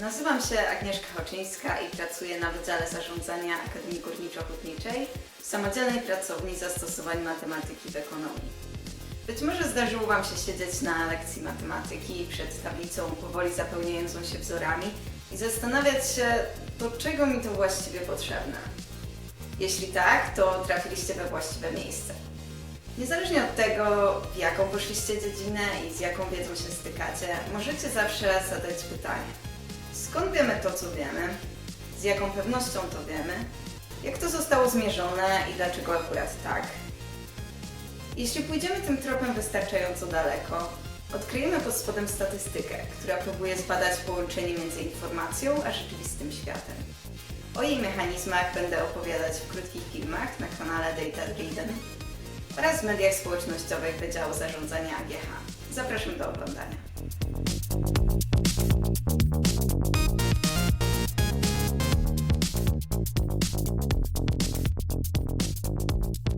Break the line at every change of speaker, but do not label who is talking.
Nazywam się Agnieszka Hoczyńska i pracuję na Wydziale Zarządzania Akademii Górniczo-Hutniczej w samodzielnej pracowni zastosowań matematyki w ekonomii. Być może zdarzyło Wam się siedzieć na lekcji matematyki przed tablicą, powoli zapełniającą się wzorami i zastanawiać się, do czego mi to właściwie potrzebne. Jeśli tak, to trafiliście we właściwe miejsce. Niezależnie od tego, w jaką poszliście dziedzinę i z jaką wiedzą się stykacie, możecie zawsze zadać pytanie. Skąd wiemy to, co wiemy? Z jaką pewnością to wiemy? Jak to zostało zmierzone i dlaczego akurat tak? Jeśli pójdziemy tym tropem wystarczająco daleko, odkryjemy pod spodem statystykę, która próbuje zbadać połączenie między informacją a rzeczywistym światem. O jej mechanizmach będę opowiadać w krótkich filmach na kanale Data Driven oraz w mediach społecznościowych Wydziału Zarządzania AGH. Zapraszam do oglądania. Thank you.